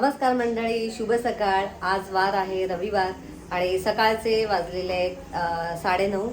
नमस्कार मंडळी शुभ सकाळ. आज वार आहे रविवार आणि सकाळचे वाजलेले आहेत अं, साडेनऊ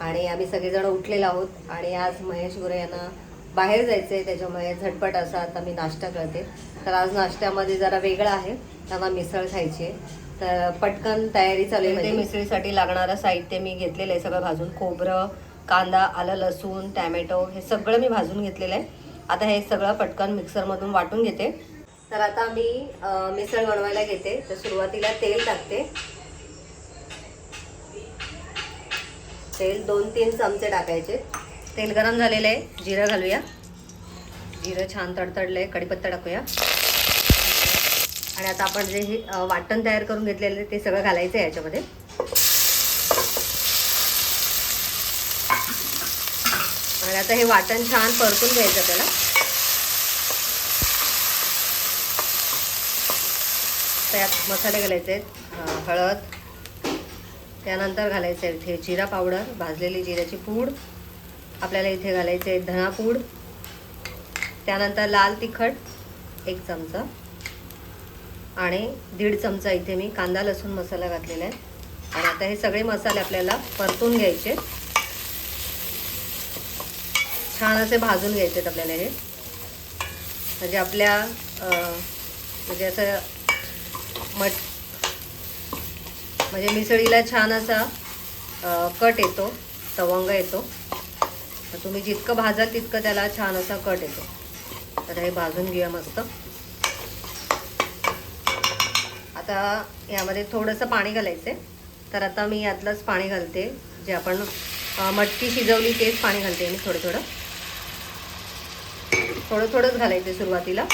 आणि आम्ही सगळेजण उठलेलो आहोत आणि आज महेश गुरे यांना बाहेर जायचं आहे त्याच्यामुळे झटपट असा आता मी नाश्ता करते. तर आज नाश्त्यामध्ये जरा वेगळा आहे त्यांना मिसळ खायची आहे. तर पटकन तयारी चालू आहे मिसळीसाठी लागणारं साहित्य मी घेतलेलं आहे सगळं भाजून. खोबरं कांदा आलं लसूण टॅमॅटो हे सगळं मी भाजून घेतलेलं आहे. आता हे सगळं पटकन मिक्सरमधून वाटून घेते. तर आता मी मिसळ बनवायला घेते. तर सुरुवातीला तेल टाकते. तेल दोन तीन चमचे टाकायचे. तेल गरम झालेलं आहे. जिरं घालूया. जिरं छान तडतडलं आहे कढीपत्ता टाकूया. आणि आता आपण जे हे वाटण तयार करून घेतलेलं आहे ते सगळं घालायचं आहे याच्यामध्ये. आणि आता हे वाटण छान परतून घ्यायचं त्याला त्यात मसाले घालायचे आहेत हळद त्यानंतर घालायचं आहे इथे जिरा पावडर भाजलेली जिऱ्याची पूड आपल्याला इथे घालायचे आहे धणापूड त्यानंतर लाल तिखट एक चमचा आणि दीड चमचा इथे मी कांदा लसूण मसाला घातलेला आहे. आणि आता हे सगळे मसाले आपल्याला परतून घ्यायचे छान असे भाजून घ्यायचे आहेत आपल्याला हे. म्हणजे आपल्या म्हणजे असं मट म्हणजे मिसळीला छान असा कट येतो तवंग येतो. तर तुम्ही जितकं भाजाल तितकं त्याला छान असा कट येतो. तर हे भाजून घेऊया मस्त. आता यामध्ये थोडंसं पाणी घालायचं आहे तर आता मी यातलंच पाणी घालते. जे आपण मटकी शिजवली तेच पाणी घालते मी थोडं थोडं. थोडं थोडंच घालायचं सुरुवातीला.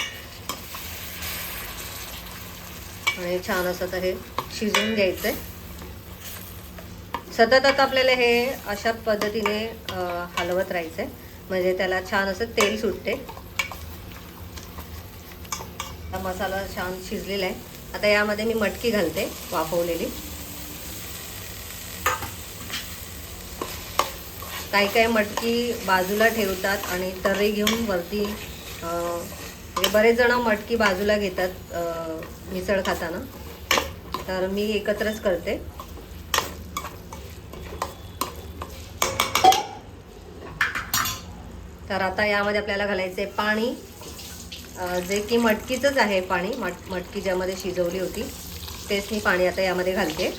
आणि छान असं तर हे शिजवून घ्यायचं आहे सतत आता आपल्याला हे अशा पद्धतीने हलवत राहायचं आहे म्हणजे त्याला छान असं तेल सुटते. आता मसाला छान शिजलेला आहे. आता यामध्ये मी मटकी घालते वाफवलेली. काही काही मटकी बाजूला ठेवतात आणि तर्री घेऊन वरती म्हणजे बरेच जण मटकी बाजूला घेतात मिसळ खाताना. तर मी एकत्रच करते. तर आता यामध्ये आपल्याला घालायचे पाणी. जे की मटकीचंच आहे पाणी मट मटकी ज्यामध्ये शिजवली होती तेच मी पाणी आता यामध्ये घालते.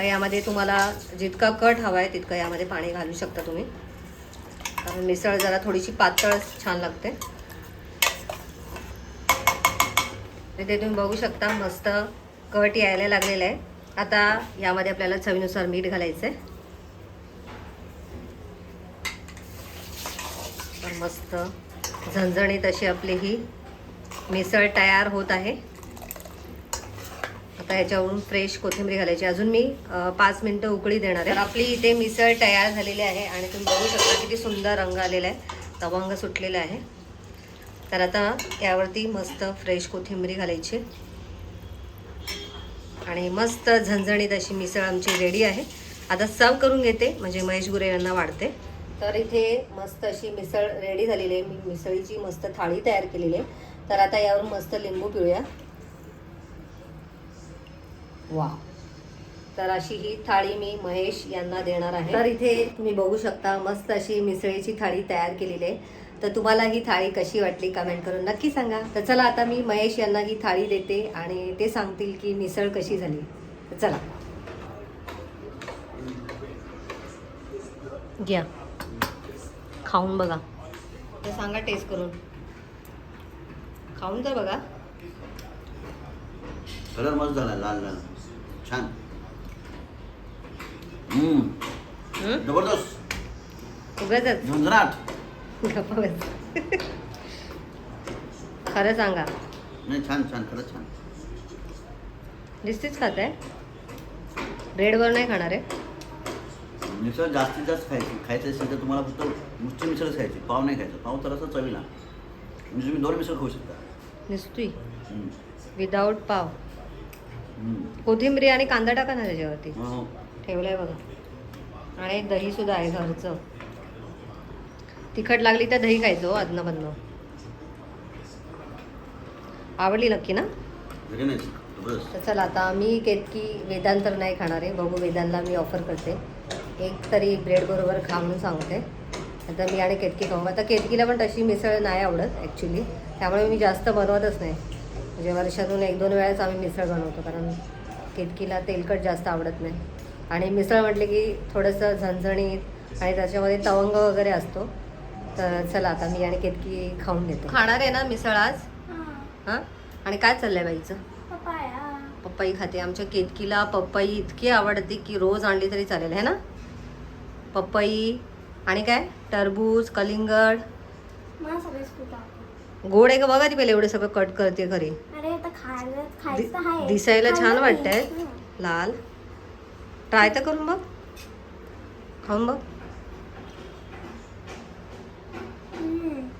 आता यामध्ये तुम्हाला जितका कट हवा आहे तितकं यामध्ये पाणी घालू शकता तुम्ही. कारण मिसळ जरा थोडीशी पातळ छान लागते. इथे तुम्ही बघू शकता मस्त कट यायला लागलेला आहे. आता यामध्ये आपल्याला चवीनुसार मीठ घालायचं आहे मस्त झणझणीत अशी आपली ही मिसळ तयार होत आहे. आता याच्यावरून फ्रेश कोथिंबीर घालायची. अजून मी पाच मिनटं उकळी देणार आहे. आपली इथे मिसळ तयार झालेली आहे आणि तुम्ही बघू शकता किती सुंदर रंग आलेला आहे. तवंग सुटलेला आहे. तर आता यावरती मस्त फ्रेश कोथिंबीर घालायची. आणि मस्त झणझणीत अशी मिसळ आमची रेडी आहे. आता सर्व करून घेते. म्हणजे महेश गुरे यांना वाढते. तर इथे मस्त अशी मिसळ रेडी झालेली आहे. मी मिसळीची मस्त थाळी तयार केलेली आहे. तर आता यावर मस्त लिंबू पिळूया. वा. तर अशी ही थाळी मी महेश यांना देणार आहे. तर इथे तुम्ही बघू शकता मस्त अशी मिसळीची थाळी तयार केलेली आहे. तर तुम्हाला ही थाळी कशी वाटली कमेंट करून नक्की सांगा. तर चला आता मी महेश यांना ही थाळी देते आणि ते सांगतील की मिसळ कशी झाली. तर चला. घ्या. खाऊन बघा. तर सांगा टेस्ट करून. खाऊन तर बघा. कलर मस्त झाला लाल लाल. छान. हम्म. हं? जबरदस्त. उगाच बस. खरं सांगा. नाही छान छान खरंच छान. नुसतीच खात आहे ब्रेडवर नाही खाणार आहे? मिसळ जास्तीत जास्त खायची. खायचं असेल तर तुम्हाला फक्त नुसती मिसळच खायची. पाव नाही खायचं. पाव तर असं चवीला. म्हणजे तुम्ही दोन मिसळ खाऊ शकता. नुसती? हम्म. विदाऊट पाव. कोथिंबरी आणि कांदा टाका ना त्याच्यावरती. हो. ठेवलंय बघा. आणि दही सुद्धा आहे घरचं. तिखट लागली तर दही खायचो हो, आदनं मधनं. आवडली नक्की ना? तर चला आता मी केतकी वेदांत तर नाही खाणार आहे. बघू वेदांतला मी ऑफर करते. एक तरी ब्रेड बरोबर खा म्हणून सांगते. आता मी आणि केतकी खाऊ. आता केतकीला पण तशी मिसळ नाही आवडत ॲक्च्युली त्यामुळे मी जास्त बनवतच नाही. म्हणजे वर्षातून एक दोन वेळाच आम्ही मिसळ बनवतो कारण केतकीला तेलकट जास्त आवडत नाही. आणि मिसळ म्हटले की थोडंसं झणझणीत आणि त्याच्यामध्ये तवंग वगैरे असतो तर चला आता मी आणि केतकी खाऊन घेतो. खाणार आहे ना मिसळ आज? हां. आणि काय चाललंय बाईचं? पप्पाई खाते. आमच्या केतकीला पप्पाई इतकी आवडते की रोज आणली तरी चालेल है ना? पप्पाई आणि काय? टरबूज कलिंगड. गोड आहे का? बघा ती पहिले एवढे सगळं कट करते घरी खायला खायचं आहे. दिसायला छान खायला वाटतंय. नाही. लाल. ट्राय तर करून बघ. खाऊन बघ.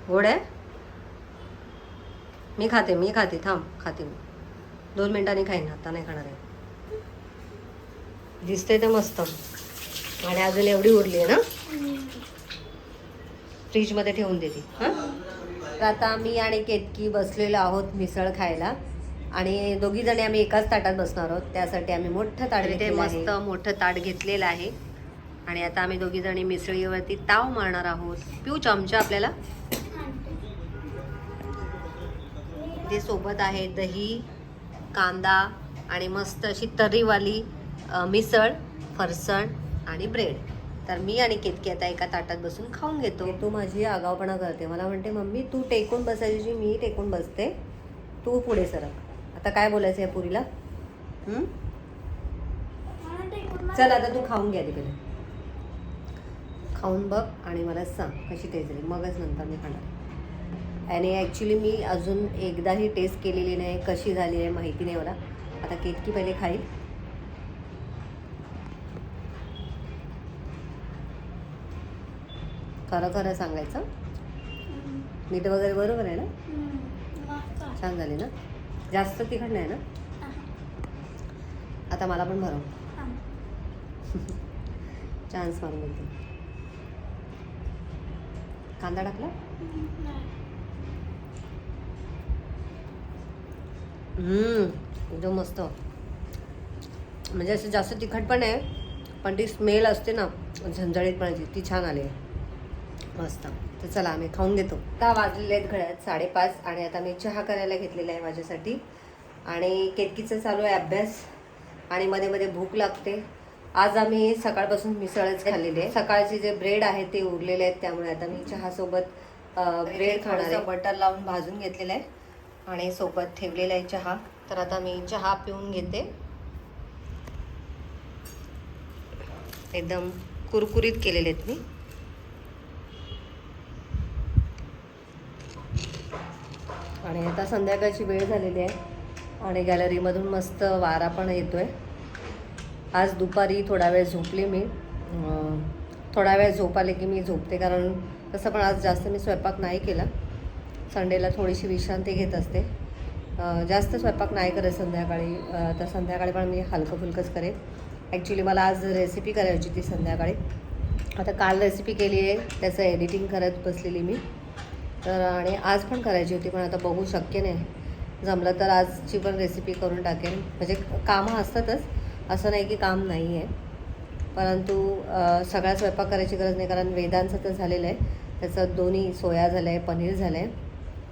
गोड आहे? मी खाते मी खाते. थांब खाते मी. दोन मिनिटांनी खाईन आता नाही खाणार आहे. दिसते तर मस्त. आणि अजून एवढी उरली आहे ना. फ्रीजमध्ये ठेवून देते. हां? तर आता मी आणि केतकी बसलेलो आहोत मिसळ खायला. आणि दोघी जणी आम्ही एकाच ताटात बसणार आहोत. त्यासाठी आम्ही मोठं ताट घेतलेलं मस्त मोठं ताट घेतलेलं आहे. आणि आता आम्ही दोघी जणी मिसळीवरती ताव मारणार आहोत. पिऊ चमचा आपल्याला? ते सोबत आहे दही कांदा आणि मस्त अशी तर्रीवाली मिसळ फरसण आणि ब्रेड. तर मी आणि केतकी आता एका ताटात बसून खाऊन घेतो. तू माझी आगावपणा करते. मला म्हणते मम्मी तू टेकून बसायची मी टेकून बसते. तू पुढे सरक. आता काय बोलायचं आहे पुरीला? चल आता तू खाऊन घ्या तिकडे. खाऊन बघ आणि मला सांग कशी टेस्ट झाली मगच नंतर मी खाणार आणि ॲक्च्युली मी अजून एकदाही टेस्ट केलेली नाही कशी झाली आहे माहिती नाही मला. आता केतकी पहिले खाईल? खरं खरं सांगायचं. मीठ वगैरे बरोबर आहे ना? छान झाली ना? जास्त तिखट नाही ना? आता मला पण भरव. चान्स मारून बोलते कांदा टाकला? हम्म, एकदम मस्त. म्हणजे असं जास्त तिखट पण आहे पण ती स्मेल असते ना झणझणीतपणाची ती छान आली आहे. मस्त तर चला आम्ही खाऊन घेतो आता वाजलेले आहेत घड्यात साडेपाच. आणि आता मी चहा करायला घेतलेला आहे माझ्यासाठी. आणि केतकीचं चालू आहे अभ्यास. आणि मध्ये मध्ये भूक लागते. आज आम्ही सकाळपासून मिसळच खाल्लेली आहे. सकाळचे जे ब्रेड आहे ते उरलेले आहेत त्यामुळे आता मी चहासोबत ब्रेड खाणार आहे. बटर लावून भाजून घेतलेलं आहे. आणि सोबत ठेवलेला आहे चहा. तर आता मी चहा पिऊन घेते. एकदम कुरकुरीत केलेले आहेत मी. आणि आता संध्याकाळची वेळ झालेली आहे आणि गॅलरीमधून मस्त वारा पण येतो आहे आज दुपारी थोडा वेळ झोपली मी. थोडा वेळ झोप आले की मी झोपते कारण तसं पण आज जास्त मी स्वयंपाक नाही केला. संडेला थोडीशी विश्रांती घेत असते. जास्त स्वयंपाक नाही करत संध्याकाळी. तर संध्याकाळी पण मी हलकं फुलकंच करेन. ॲक्च्युली मला आज रेसिपी करायची होती संध्याकाळी. आता काल रेसिपी केली आहे त्याचं एडिटिंग करत बसलेली मी. तर आणि आज पण करायची होती पण आता बघू शक्य नाही. जमलं तर आजची पण रेसिपी करून टाकेन. म्हणजे कामं असतातच असं नाही की काम नाही आहे परंतु सगळ्या सगळा स्वयंपाक करायची गरज नाही कारण वेदांचं तर झालेलं आहे त्याचं दोन्ही सोया झालं आहे पनीर झालं आहे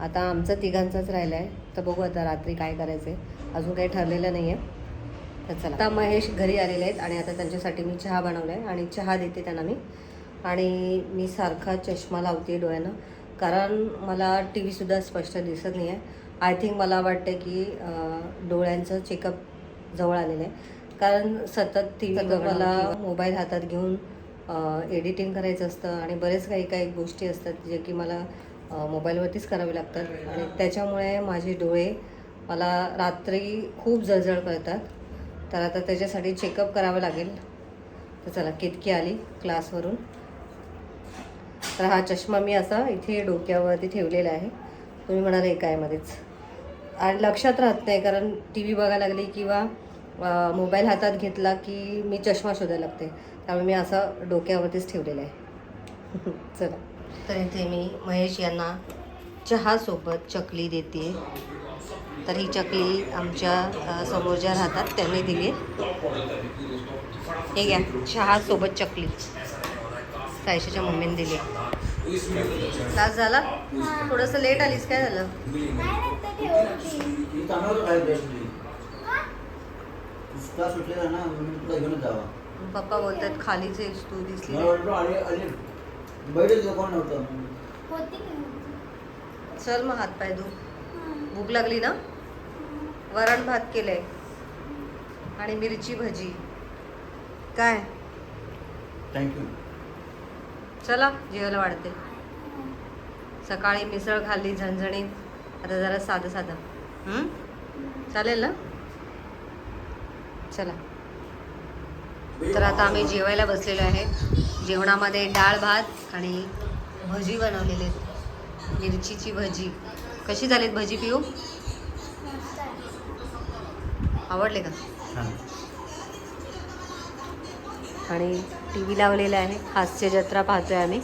आता आमचं तिघांचंच राहिलं आहे तर बघू आता रात्री काय करायचं आहे अजून काही ठरलेलं नाही आहे तर चला. आता महेश घरी आलेले आहेत आणि आता त्यांच्यासाठी मी चहा बनवला आहे आणि चहा देते त्यांना मी. आणि मी सारखा चष्मा लावते डोळ्यांना. कारण मला टी व्हीसुद्धा स्पष्ट दिसत नाही आहे आय थिंक मला वाटतं की डोळ्यांचं चेकअप जवळ आलेलं आहे. कारण सतत टी व्ही मला मोबाईल हातात घेऊन एडिटिंग करायचं असतं आणि बरेच काही काही गोष्टी असतात जे की मला मोबाईलवरतीच करावे लागतात. आणि त्याच्यामुळे माझे डोळे मला रात्री खूप जळजळ करतात. तर आता त्याच्यासाठी चेकअप करावं लागेल. तर चला केतकी आली क्लासवरून तर हा चष्मा मी असा इथे डोक्यावरती ठेवलेला आहे. तुम्ही म्हणाल एका यामध्येच आणि लक्षात राहत नाही कारण टी व्ही बघायला लागली किंवा मोबाईल हातात घेतला की मी चष्मा शोधायला लागते. त्यामुळे मी असा डोक्यावरतीच ठेवलेला आहे. चला. तर इथे मी महेश यांना चहासोबत चकली देते. तर ही चकली आमच्यासमोर ज्या राहतात त्यांनी दिली. हे घ्या चहासोबत चकली. सायशाच्या मम्मीने दिली. क्लास झाला? थोडंसं लेट आलीस काय झालं? पप्पा बोलतात खालीच आहेस तू दिसली चल मग हात पाय धू. भूक लागली ना? वरण भात केलंय. आणि मिरची भजी. काय? थँक्यू चला जेवायला वाढते. सकाळी मिसळ खाल्ली झणझणीत. आता जरा साधं साधं? चालेल ना? चला. तर आता आम्ही जेवायला बसलेलो आहे. जेवणामध्ये डाळ भात आणि भजी बनवलेली आहेत. मिरचीची भजी. कशी झालीत भजी पिऊ. आवडले का? आणि टी व्ही लावलेला आहे. हास्य जत्रा पाहतोय आम्ही.